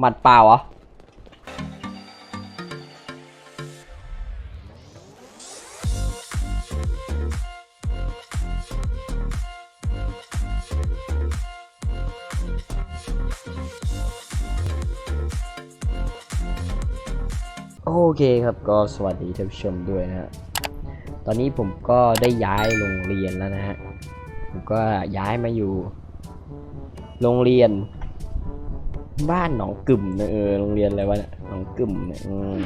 หมัดเปล่าเหรอโอเคครับก็สวัสดีท่านผู้ชมด้วยนะฮะตอนนี้ผมก็ได้ย้ายโรงเรียนแล้วนะฮะผมก็ย้ายมาอยู่ โรงเรียน บ้านหนองกึ่มนะเออโรงเรียนอะไรวะเนี่ยหนองกึ่มเนี่ยอืม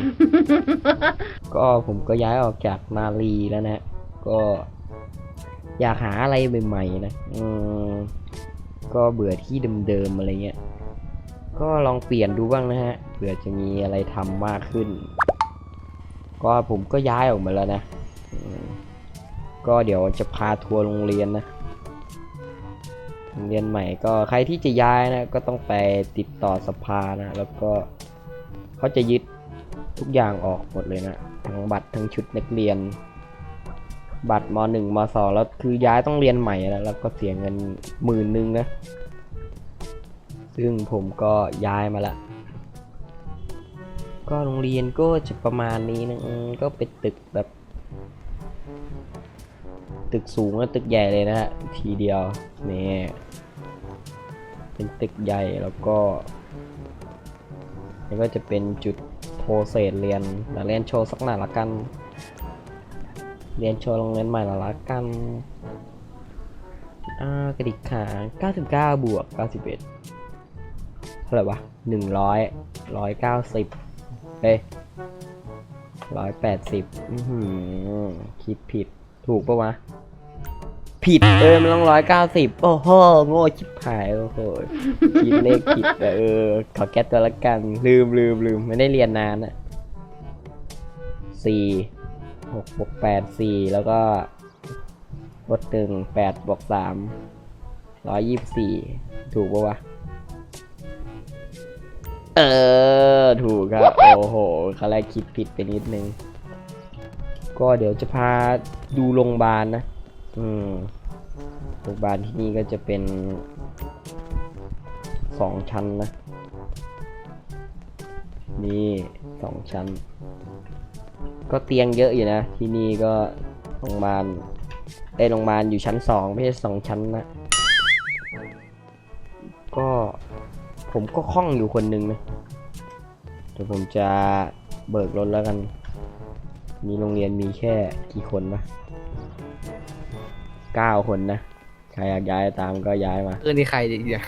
ก็ผมก็ย้ายออกจากนาลีแล้วนะก็อยากหาอะไรใหม่ๆนะอืมก็เบื่อที่เดิมๆอะไรเงี้ยก็ลองเปลี่ยนดูบ้างนะฮะเผื่อจะมีอะไรทำมากขึ้น ก็ผมก็ย้ายออกมาแล้วนะอืมก็เดี๋ยวจะพาทัวร์โรงเรียนนะ โรงเรียนใหม่ก็ใครที่จะย้ายนะก็ต้องไปติดต่อสภานะ แล้วก็เขาจะยึดทุกอย่างออกหมดเลยนะทั้งบัตรทั้งชุดนักเรียน บัตรมหนึ่งมสองแล้วคือย้ายต้องเรียนใหม่นะแล้วก็เสียเงินหมื่นหนึ่งนะ ซึ่งผมก็ย้ายมาละก็โรงเรียนก็จะประมาณนี้นะก็เป็นตึกแบบ ตึกสูงและตึกใหญ่เลยนะฮะทีเดียวนี่เป็นตึกใหญ่แล้วก็นี่ก็จะเป็นจุดโพเศษเรียนมาเรียนโชว์สักหน่อยละกัน เรียนโชว์โรงเรียนใหม่ละละกันอ่ากระดิกขา 99 บวก 91 เท่าไหร่วะ 100 190เอ้ย 180อือหือคิดผิด ถูกปะวะ ผิดเออมันต้องร้อยเก้าสิบโอ้โหโง่ชิบหายโอ้โหคิดเลขผิดอะเออ ขอแก้ตัวละกัน ลืมลืมลืมไม่ได้เรียนนานอะสี่หกบวกแปดสี่แล้วก็ลดหนึ่งแปดบวกสามร้อยยี่สิบสี่ถูกปะวะ เออ ถูกครับ โอ้โหเขาแรกคิดผิดไปนิดนึง ก็เดี๋ยวจะพาดูโรงพยาบาลนะ อืมโรงพยาบาลที่นี่ก็จะเป็นสองชั้นนะ นี่สองชั้น ก็เตียงเยอะอยู่นะ ที่นี่ก็โรงพยาบาลไอยโรงพยาบาลอยู่ชั้นสองไม่ใช่สองชั้นนะ ก็ผมก็คล่องอยู่คนหนึงนะเดี๋ยวผมจะเบิกรถแล้วกัน มีโรงเรียนมีแค่กี่คนวะเก้าคนนะ ใครอยากย้ายตามก็ย้ายมา เออนี่ใครเดี๋ยว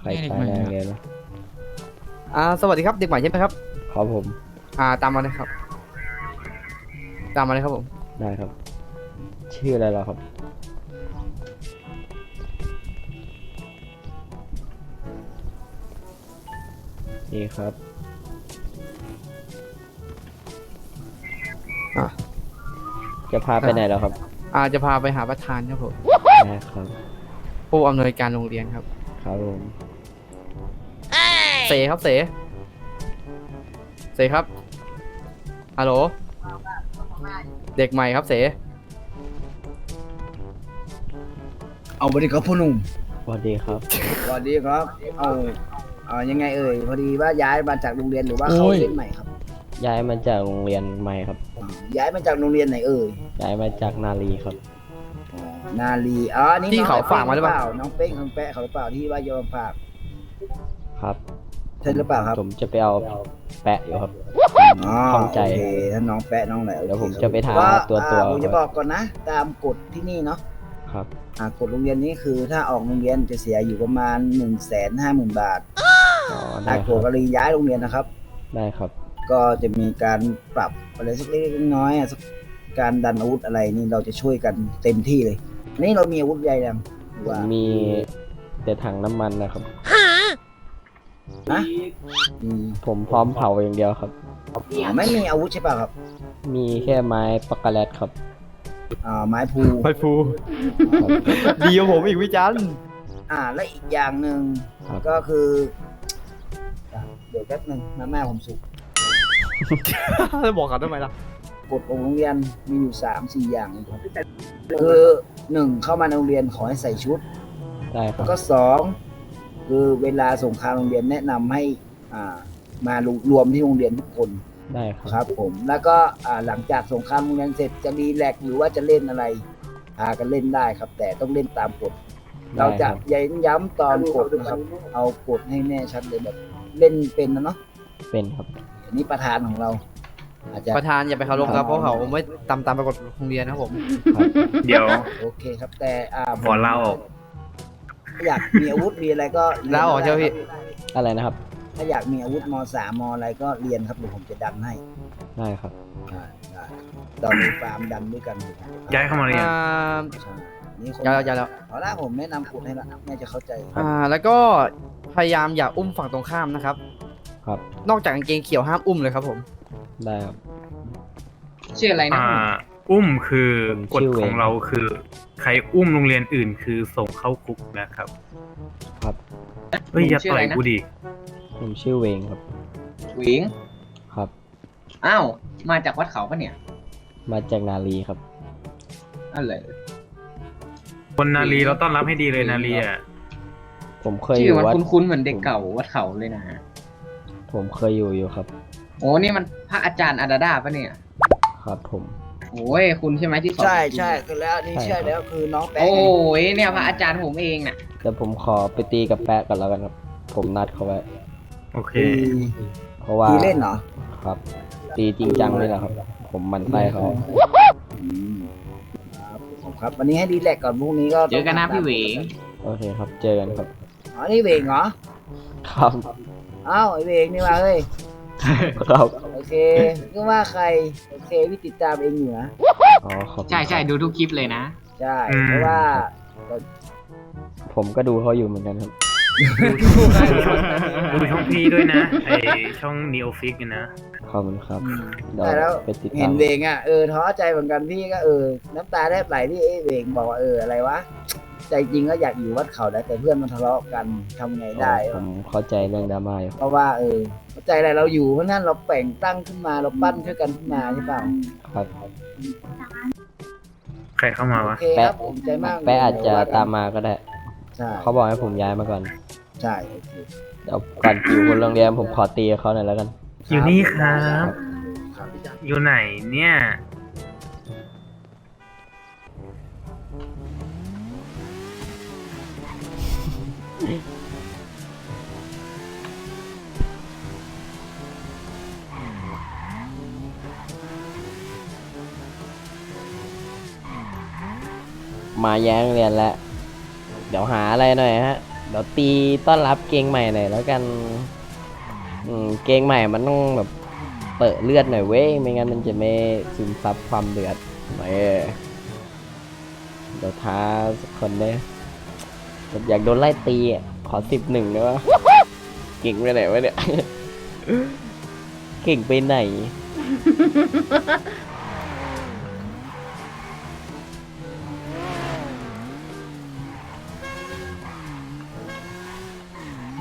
ใครใช้ในโรงเรียนนะอ่าสวัสดีครับเด็กใหม่ใช่ไหมครับครับผม อ่าตามมาเลยครับ ตามมาเลยครับผม ได้ครับ ชื่ออะไรเหรอครับ นี่ครับ อะ จะพาไปไหนแล้วครับอ่าจะพาไปหาประธานครับผมได้ครับ ผู้อำนวยการโรงเรียนครับ ครับผมเสครับเสเสครับฮัลโหลเด็กใหม่ครับเสเอาสวัสดีครับพ่อหนุ่มสวัสดีครับ สวัสดีครับ เอาเอายังไงเอ่ยพอดีว่าย้ายมาจากโรงเรียนหรือว่าเขาเรียนใหม่ครับ ย้ายมาจากโรงเรียนใหม่ครับอ่าย้ายมาจากโรงเรียนไหนเอ่ยย้ายมาจากนาลีครับอ๋อนาลีอ๋อนี่ที่น้องเขาฝากมาหรือเปล่า น้องเป้งน้องแปะเขาหรือเปล่าที่ว่าโยมฝากครับ ใช่หรือเปล่าครับผมจะไปเอาแปะอยู่ครับ อ๋อเข้าใจ โอเคถ้าน้องแปะน้องไหนโอคเดี๋ยวผมจะไปถามว่าตัวตัวอ่าผมจะบอกก่อนนะ ตามกฎที่นี่เนาะครับ อ่ากฎโรงเรียนนี้คือ ถ้าออกโรงเรียนจะเสียอยู่ประมาณ1นึ่งแสนห้าหมื่นบาทอ๋อได้ถ้าคเกิรัดบกรณีย้ายโรงเรียนนะครับ ได้ครับ ก็จะมีการปรับอะไรสักเล็กๆน้อยๆอะสักการดันอาวุธอะไรนี่เราจะช่วยกันเต็มที่เลยอันนี่เรามีอาวุธใหญ่ยังหรือผมว่ามีแต่ถังน้ำมันนะครับนะอืมผมพร้อมเผาอย่างเดียวครับอ๋อไม่มีอาวุธใช่ป่ะครับมีแค่ไม้ปากกาแลตครับ อ่าไม้พูไปฟูดีกว่าผมอีกวิจันอ่า และอีกอย่างหนึ่งครับ ก็คืออะเดี๋ยวแป๊บหนึ่งแม่แม่ผมสุก จะบอกเขาทำไมล่ะกฎของโรงเรียนมีอยู่สามสี่อย่างนะครับคือหนึ่งเข้ามาในโรงเรียนขอให้ใส่ชุด ได้ครัแล้บวก็สองคือเวลาส่งคราวโรงเรียนแนะนำให้อ่ามารวมที่โรงเรียนทุกคนได้ครับ ครับผมแล้วก็อ่าหลังจากสงครามโรงเรียนเสร็จจะรีแลกซ์หรือว่าจะเล่นอะไรพากันเล่นได้ครับ แต่ต้องเล่นตามกฎเราจะได้ครับย้ำย้ำตอนกดนะครับ เอากดให้แน่ชัดเลยแบบเล่นเป็นนะเนาะ เป็นครับ อันนี้ประธานของเรา อาจจะประธานอย่าไปเคารพครับเพราะเขาไม่ตามตามปรากฏโรงเรียนนะครับผมเดี๋ยว โอเคครับ แต่อ่าขอเล่าถ้าอยากมีอาวุธมีอะไรก็รียนเล่าออกเจ้าพี่ อะไรนะครับ ถ้าอยากมีอาวุธมสามมอะไรก็เรียนครับเดี๋ยวผมจะดันให้ได้ครับได้ได้ตอนนี้ฟาร์มดันด้วยกันอยู่ย้ายเข้ามาเรียน อ่าใช่นี่คนอย่าอย่าแล้วเอาละผมแนะนำกดให้ละแม่จะเข้าใจ อ่าแล้วก็พยายามอย่าอุ้มฝั่งตรงข้ามนะครับ ครับ นอกจากกางเกงเขียวห้ามอุ้มเลยครับผม ได้ครับ ชื่ออะไรนะอ่า อุ้มคือกฎชื่อเวของเราคือ ใครอุ้มโรงเรียนอื่นคือส่งเข้าคุกนะครับครับ เฮ้ยอย่าชื่อต่อะอยไรนะกูดิผมชื่อเวงครับ หวิงครับ อ้าวมาจากวัดเขาปะเนี่ยมาจากนาลีครับ อะไร คนนาลีเราต้อนรับให้ดีเลยนาลีอะผมเคยอชื่อยู่มันวัดคุ้นๆเหมือนเด็กเก่าวัดเขาเลยนะ ผมเคยอยู่อยู่ครับ โอ้นี่มันพระอาจารย์อาดาดาปะเนี่ยครับผม โอ้ยคุณใช่ไหมที่สอนใช่ผมใช่คือแล้วนี่ใช่ ใช่ครับแล้วคือน้องแป๊ะโอ้ไงยเนี่ยพระอาจารย์ผมเองน่ะเดี๋ยวผมขอไปตีกับแปะก่อนแล้วกันครับ ผมนัดเขาไว้ โอเคตีเพราะว่าตีเล่นเหรอครับ ตีจริงจังเลยแหละครับ ผมมันไส้เขาอืมครับผมครับวันนี้ให้ดีแลกก่อนพรุ่งนี้ก็เจอกันนะพี่เหวง โอเคครับ เจอกันครับอ๋อนี่เวงเหรอครับ อ้าวไอเวงนี่มาเฮ้ย ครับโอเคก็ว่าใคร โอเคพี่ติดตามเองอยู่นะ อ๋อขอบคุณใช่ใช่ครับดูทุกคลิปเลยนะ ใช่อืมเพราะว่า ผมก็ดูเขาอยู่เหมือนกันครับดูช่องพี่ด้วยนะไอช่อง Neo Fix เนี่ยนะขอบคุณครับเดี๋แต่แล้วยวไปติดเห็ตามนเวงอะ เออท้อใจเหมือนกันพี่ก็เออ น้ำตาแทบไหลที่เอ้เวงบอกว่าเอออะไรวะ ใจจริงก็อยากอยู่วัดเขาได้แต่เพื่อนมันทะเลาะกันทำไงได้ผมเข้าใจเรื่องดราม่าอยู่เพราะว่าเออเข้าใจอะไรเราอยู่เพราะนั่นเราแป่งตั้งขึ้นมาเราปั้นช่วยกันขึ้นมาใช่เปล่าครับใครเข้ามาวะ โอเคครับผมใจมากแปะอาจจะตามมาก็ได้ ใช่เขาบอกให้ผมย้ายมาก่อนใช่โอเคเดี๋ยวก่อนอยู่คนโรงเรียนผมขอตีกับเขาหน่อยแล้วกัน อยู่นี่ครับ ครับ อยู่ไหนเนี่ย มาแย้งโรงเรียนแล้ว เดี๋ยวหาอะไรหน่อยฮะ เดี๋ยวตีต้อนรับเกงใหม่หน่อยแล้วกันอืมเกงใหม่มันต้องแบบเปิดเลือดหน่อยเว้ย ไม่งั้นมันจะไม่ซึมซับความเดือดเออเดี๋ยวท้าสักคนเนี่ย แบบอยากโดนไล่ตีอะขอสิบหนึ่งได้ปะเก่งไปไหนวะเนี่ย เก่งไปไหน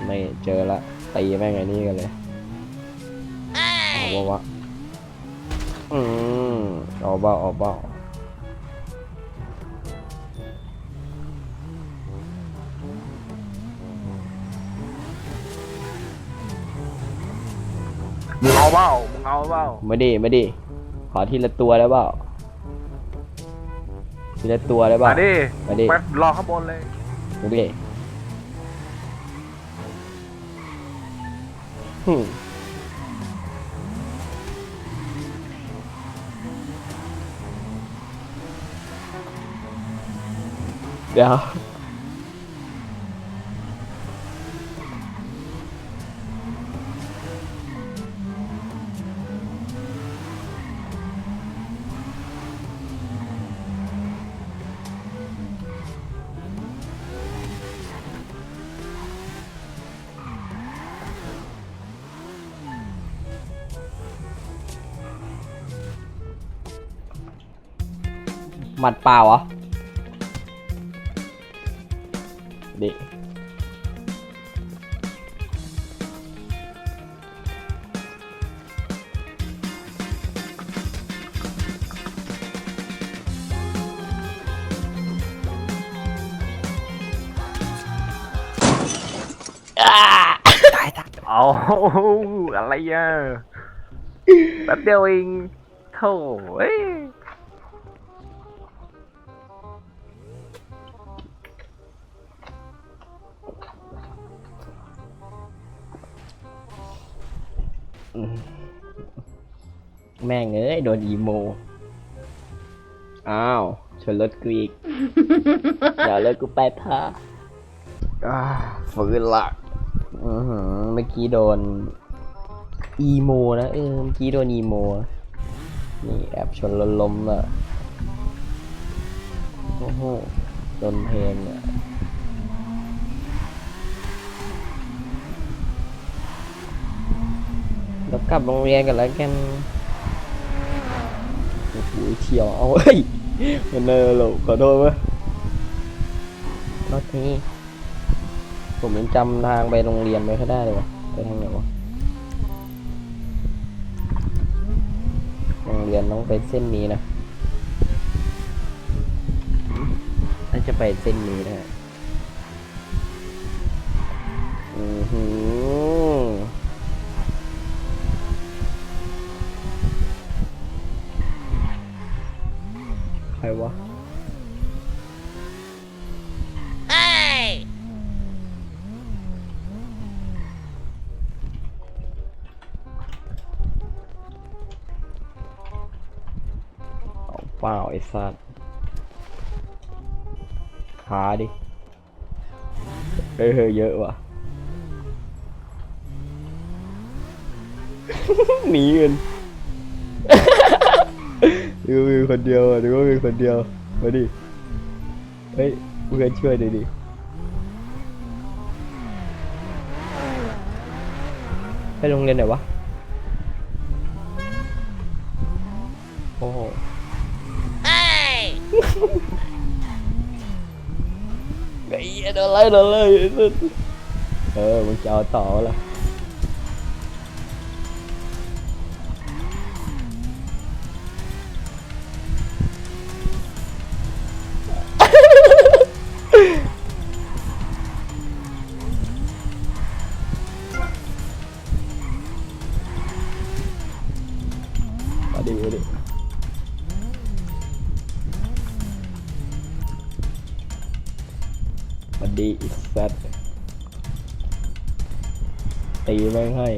ไม่เจอละตีแม่งไอ้นี่กันเลยเอาวะวะอืมเอาเบ้าเอาเบ้า มึงเอาเปล่ามึงเอาเปล่าไม่ดีไม่ดีขอทีละตัวได้เปล่าทีละตัวได้เปล่ามาดิมาดิไปรอข้างบนเลยมาดิหึ่มเดี๋ยว หมัดเปล่าเหรอดิเอาอะไรอะแป๊บเดียวเองโถ่ แม่งเอ้ยโดนอีโม อ้าวชนรถกูอีกอย่าเลยกูไปพาอ่าฝืนละอือหือเมื่อกี้โดน อีโมนะเออเมื่อกี้โดนอีโม นี่แอบชนรถล้มอะโอ้โหโดนเพลงอะแล้วกลับโรงเรียนกันแล้วกันโอ้โหเฉียวเอาเฮ้ยมันเนอร์หลขอโทษเว้ยรถนี้ผมยังจำทางไปโรงเรียนไม่ค่อยได้เลยวะไปทางไหนวะโรงเรียนต้องไปเส้นนี้นะน่าจะไปเส้นนี้นะอือหือ ใครวะเอาเปล่าไอ้สัตว์หาดิเออเยอะว่ะ หนีกัน ดูว่ามีคนเดียวอะดูว่ามีคนเดียว มาดิ เฮ้ยเพื่อนช่วยหน่อยดิไปโรงเรียนไหนวะ โอ้โหไอ้เหี้ยโดนไล่โดนไล่ไอ้สุดเออมึงจะเอาต่อละ มาดีอีสัตว์ตีแม่งให้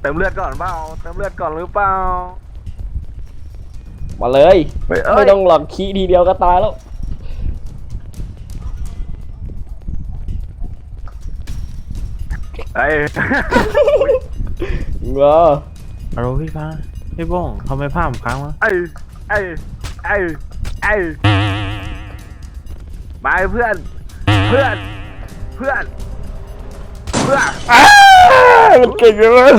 เติมเลือดก่อนเปล่าเติมเลือดก่อนหรือเปล่า มาเลยเฮ้ยเอ้ย ไม่ต้องหลอกขี้ทีเดียวก็ตายแล้ว ไอ้ยเว้าฮัลโหลพี่ฟ้าพี่บ้องทำไมภาพผมค้างวะไอ้ไอ้ไอ้ไอ้ มาเพื่อน เพื่อน เพื่อน เพื่อนมันเก่งเลย